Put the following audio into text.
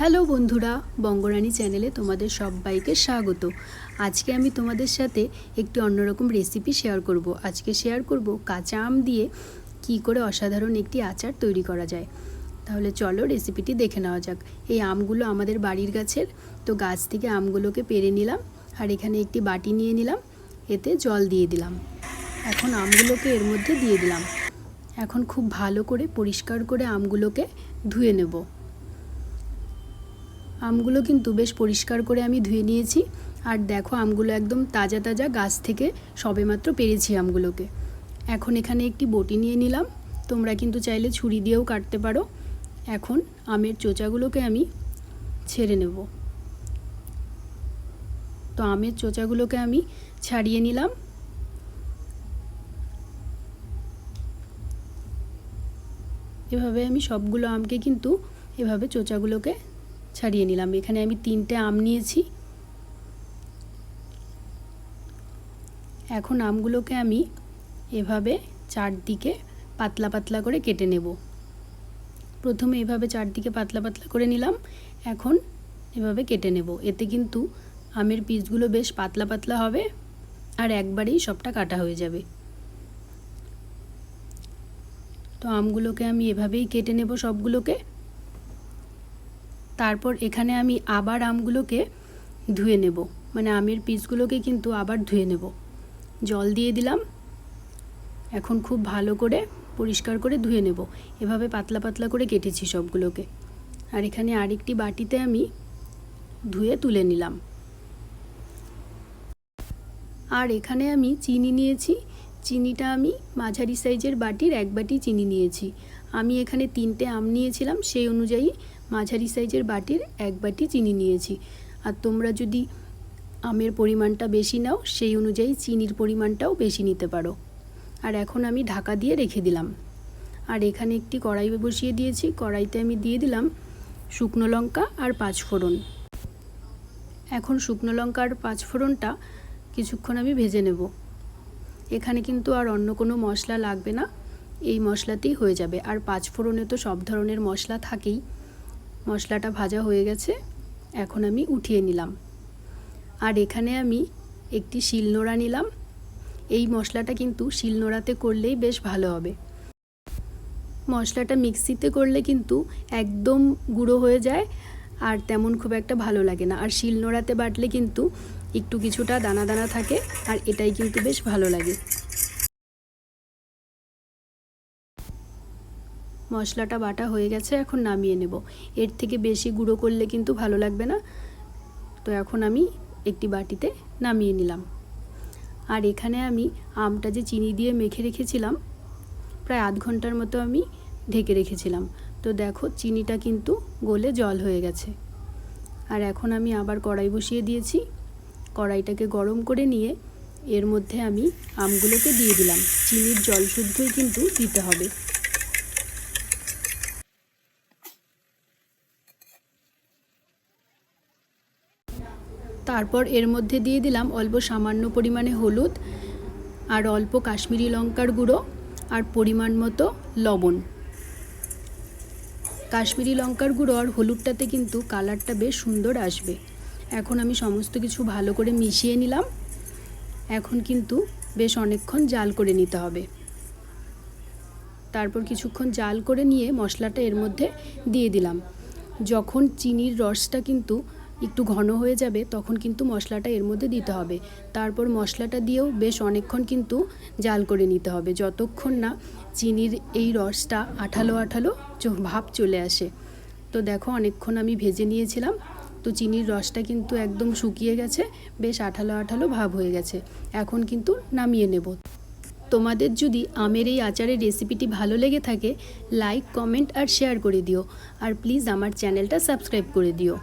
Hello বন্ধুরা, বঙ্গরানী চ্যানেলে তোমাদের সবাইকে স্বাগত। আজকে আমি তোমাদের সাথে একটি অন্যরকম রেসিপি শেয়ার করব। আজকে শেয়ার করব কাঁচা আম দিয়ে কি করে অসাধারণ একটি আচার তৈরি করা যায়। তাহলে চলো রেসিপিটি দেখে নেওয়া যাক। এই আমগুলো আমাদের বাড়ির গাছের, তো গাছ থেকে আমগুলোকে পেরে নিলাম আর এখানে একটি বাটি নিয়ে নিলাম, এতে জল দিয়ে দিলাম। এখন আমগুলোকে এর মধ্যে দিয়ে দিলাম। এখন খুব ভালো করে পরিষ্কার করে আমগুলোকে ধুয়ে নেব। আমগুলো কিন্তু বেশ পরিষ্কার করে আমি ধুয়ে নিয়েছি। আর দেখো, আমগুলো একদম তাজা তাজা গাছ থেকে সবেমাত্র পেরেছি আমগুলোকে। এখন এখানে একটি বটি নিয়ে নিলাম। তোমরা কিন্তু চাইলে ছুরি দিয়েও কাটতে পারো। এখন আমের চোচাগুলোকে আমি ছেড়ে নেব। তো আমের চোচাগুলোকে আমি ছাড়িয়ে নিলাম। এভাবে আমি সবগুলো আমকে কিন্তু এভাবে চোচাগুলোকে ছাড়িয়ে নিলাম। এখানে আমি তিনটে আম নিয়েছি। এখন আমগুলোকে আমি এভাবে চারদিকে পাতলা পাতলা করে কেটে নেব। প্রথমে এভাবে চারদিকে পাতলা পাতলা করে নিলাম। এখন এভাবে কেটে নেব। এতে কিন্তু আমের পিসগুলো বেশ পাতলা পাতলা হবে আর একবারেই সবটা কাটা হয়ে যাবে। তো আমগুলোকে আমি এভাবেই কেটে নেব সবগুলোকে। তারপর এখানে আমি আবার আমগুলোকে ধুয়ে নেব। মানে আমের পিসগুলোকে কিন্তু আবার ধুয়ে নেব। জল দিয়ে দিলাম। এখন খুব ভালো করে পরিষ্কার করে ধুয়ে নেব। এভাবে পাতলা পাতলা করে কেটেছি সবগুলোকে। আর এখানে আরেকটি বাটিতে আমি ধুয়ে তুলে নিলাম। আর এখানে আমি চিনি নিয়েছি। চিনিটা আমি মাঝারি সাইজের বাটির এক বাটি চিনি নিয়েছি। আমি এখানে তিনটে আম নিয়েছিলাম, সেই অনুযায়ী মাঝারি সাইজের বাটির এক বাটি চিনি নিয়েছি। আর তোমরা যদি আমের পরিমাণটা বেশি নাও, সেই অনুযায়ী চিনির পরিমাণটাও বেশি নিতে পারো। আর এখন আমি ঢাকা দিয়ে রেখে দিলাম। আর এখানে একটি কড়াই বসিয়ে দিয়েছি, কড়াইতে আমি দিয়ে দিলাম শুকনো লঙ্কা আর পাঁচফোড়ন এখন শুকনো লঙ্কা আর পাঁচফোড়নটা কিছুক্ষণ আমি ভেজে নেব। এখানে কিন্তু আর অন্য কোনো মশলা লাগবে না। এই মশলাতেই হয়ে যাবে। আর পাঁচফোড়নে তো সব ধরনের মশলা থাকেই। মশলাটা ভাজা হয়ে গেছে, এখন আমি উঠিয়ে নিলাম। আর এখানে আমি একটি শিলনোড়া নিলাম। এই মশলাটা কিন্তু শিলনোড়াতে করলেই বেশ ভালো হবে। মশলাটা মিক্সিতে করলে কিন্তু একদম গুঁড়ো হয়ে যায় আর তেমন খুব একটা ভালো লাগে না। আর শিলনোড়াতে বাটলে কিন্তু একটু কিছুটা দানা দানা থাকে আর এটাই কিন্তু বেশ ভালো লাগে। মশলাটা বাটা হয়ে গেছে, এখন নামিয়ে নেব। এর থেকে বেশি গুঁড়ো করলে কিন্তু ভালো লাগবে না। তো এখন আমি একটি বাটিতে নামিয়ে নিলাম। আর এখানে আমি আমটা যে চিনি দিয়ে মেখে রেখেছিলাম, প্রায় আধ ঘণ্টার মতো আমি ঢেকে রেখেছিলাম। তো দেখো, চিনিটা কিন্তু গলে জল হয়ে গেছে। আর এখন আমি আবার কড়াই বসিয়ে দিয়েছি। কড়াইটাকে গরম করে নিয়ে এর মধ্যে আমি আমগুলোকে দিয়ে দিলাম। চিনির জল শুদ্ধই কিন্তু দিতে হবে। তারপর এর মধ্যে দিয়ে দিলাম অল্প সামান্য পরিমাণে হলুদ আর অল্প কাশ্মীরি লঙ্কার গুঁড়ো আর পরিমাণ মতো লবণ। কাশ্মীরি লঙ্কার গুঁড়ো আর হলুদটাতে কিন্তু কালারটা বেশ সুন্দর আসবে। এখন আমি সমস্ত কিছু ভালো করে মিশিয়ে নিলাম। এখন কিন্তু বেশ অনেকক্ষণ জাল করে নিতে হবে। তারপর কিছুক্ষণ জাল করে নিয়ে মশলাটা এর মধ্যে দিয়ে দিলাম। যখন চিনির রসটা কিন্তু একটু ঘন হয়ে যাবে, তখন কিন্তু মশলাটা এর মধ্যে দিতে হবে। তারপর মশলাটা দিয়েও বেশ অনেকক্ষণ কিন্তু জাল করে নিতে হবে, যতক্ষণ না চিনির এই রসটা আঠালো আঠালো ভাব চলে আসে। তো দেখো অনেকক্ষণ আমি ভেজে নিয়েছিলাম, তো চিনির রসটা কিন্তু একদম শুকিয়ে গেছে, বেশ আঠালো আঠালো ভাব হয়ে গেছে, এখন কিন্তু নামিয়ে নেব। তোমাদের যদি আমের এই আচারের রেসিপিটি ভালো লেগে থাকে, লাইক, কমেন্ট আর শেয়ার করে দিও, আর প্লিজ আমার চ্যানেলটা সাবস্ক্রাইব করে দিও।